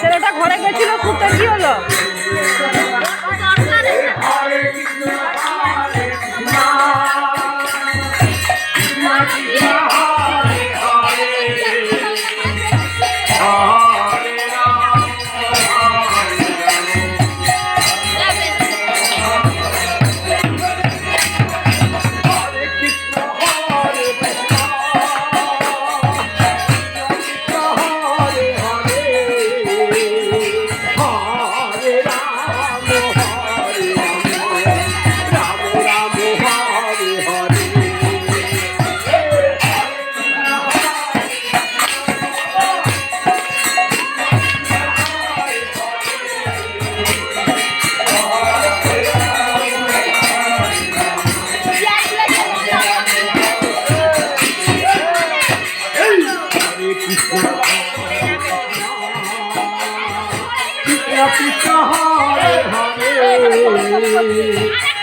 ছেলেটা ঘরে গেছিল খুঁজতে কি হলো। কৃষ্ণ কৃষ্ণ